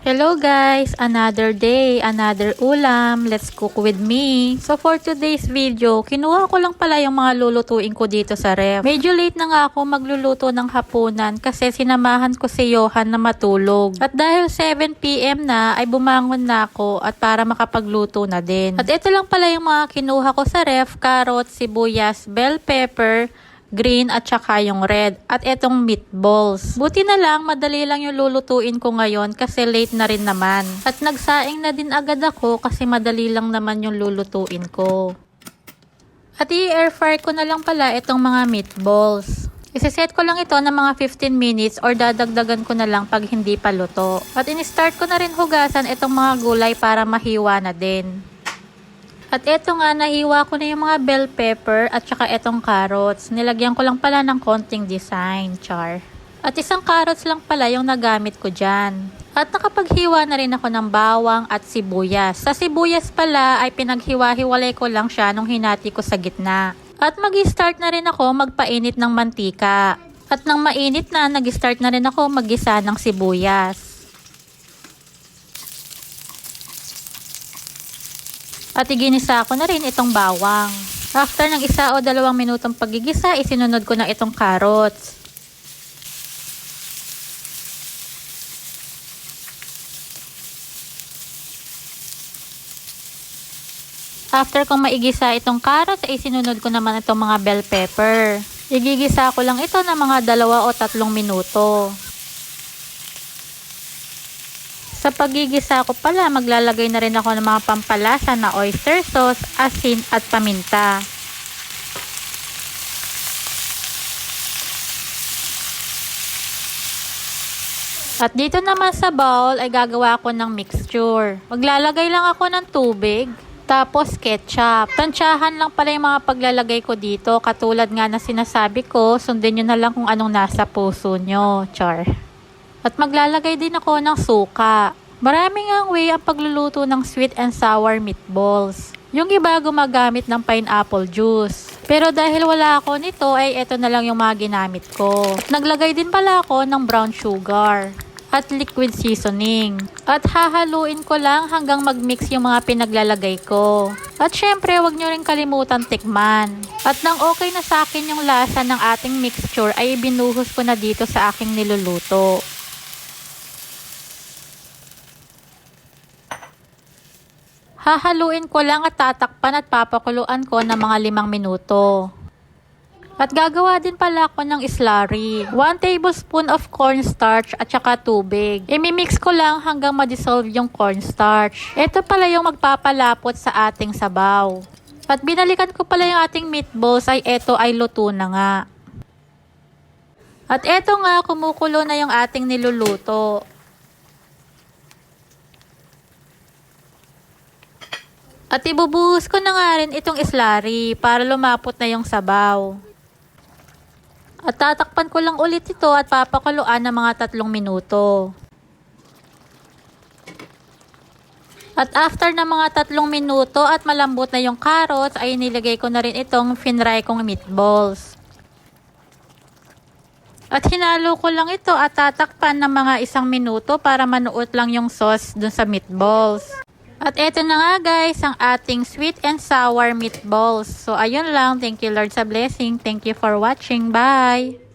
Hello guys! Another day, another ulam. Let's cook with me. So for today's video, kinuha ko lang pala yung mga lulutuin ko dito sa ref. Medyo late na nga ako magluluto ng hapunan kasi sinamahan ko si Johan na matulog. At dahil 7pm na ay bumangon na ako at para makapagluto na din. At ito lang pala yung mga kinuha ko sa ref, carrot, sibuyas, bell pepper, green at saka yung red. At etong meatballs. Buti na lang, madali lang yung lulutuin ko ngayon kasi late na rin naman. At nagsaing na din agad ako kasi madali lang naman yung lulutuin ko. At i-air fry ko na lang pala itong mga meatballs. Isiset ko lang ito ng mga 15 minutes or dadagdagan ko na lang pag hindi pa luto. At in-start ko na rin hugasan itong mga gulay para mahiwa na din. At eto nga, nahiwa ko na yung mga bell pepper at saka etong carrots. Nilagyan ko lang pala ng konting design, char. At isang carrots lang pala yung nagamit ko dyan. At nakapaghiwa na rin ako ng bawang at sibuyas. Sa sibuyas pala ay pinaghiwa-hiwalay ko lang siya nung hinati ko sa gitna. At mag-start na rin ako magpainit ng mantika. At nang mainit na, nag-start na rin ako magisa ng sibuyas. At iginisa ko na rin itong bawang. After ng isa o dalawang minutong pagigisa, isinunod ko na itong carrots. After kong maigisa itong carrots, ay sinunod ko naman itong mga bell pepper. Igigisa ko lang ito ng mga dalawa o tatlong minuto. Sa pagigisa ko pala, maglalagay na rin ako ng mga pampalasa na oyster sauce, asin at paminta. At dito naman sa bowl ay gagawa ko ng mixture. Maglalagay lang ako ng tubig, tapos ketchup. Tansyahan lang pala yung mga paglalagay ko dito. Katulad nga na sinasabi ko, sundin nyo na lang kung anong nasa puso nyo. Char. At maglalagay din ako ng suka. Maraming ang way ang pagluluto ng sweet and sour meatballs. Yung iba gumagamit ng pineapple juice. Pero dahil wala ako nito, ay ito na lang yung mga ginamit ko. Naglagay din pala ako ng brown sugar at liquid seasoning. At hahaluin ko lang hanggang magmix yung mga pinaglalagay ko. At syempre, wag nyo rin kalimutan tikman. At nang okay na sa akin yung lasa ng ating mixture, ay binuhos ko na dito sa aking niluluto. Hahaluin ko lang at tatakpan at papakuluan ko ng mga limang minuto. At gagawa din pala ako ng slurry. 1 tablespoon of cornstarch at saka tubig. Imimix ko lang hanggang ma-dissolve yung cornstarch. Ito pala yung magpapalapot sa ating sabaw. At binalikan ko pala yung ating meatballs ay ito ay luto na nga. At eto nga, kumukulo na yung ating niluluto. At ibubuhos ko na nga rin itong slurry para lumapot na yung sabaw. At tatakpan ko lang ulit ito at papakuluan ng mga tatlong minuto. At after ng mga tatlong minuto at malambot na yung carrots, ay nilagay ko na rin itong finry kong meatballs. At hinalo ko lang ito at tatakpan ng mga isang minuto para manuot lang yung sauce dun sa meatballs. At eto na nga guys, ang ating sweet and sour meatballs. So ayun lang, thank you Lord sa blessing. Thank you for watching. Bye!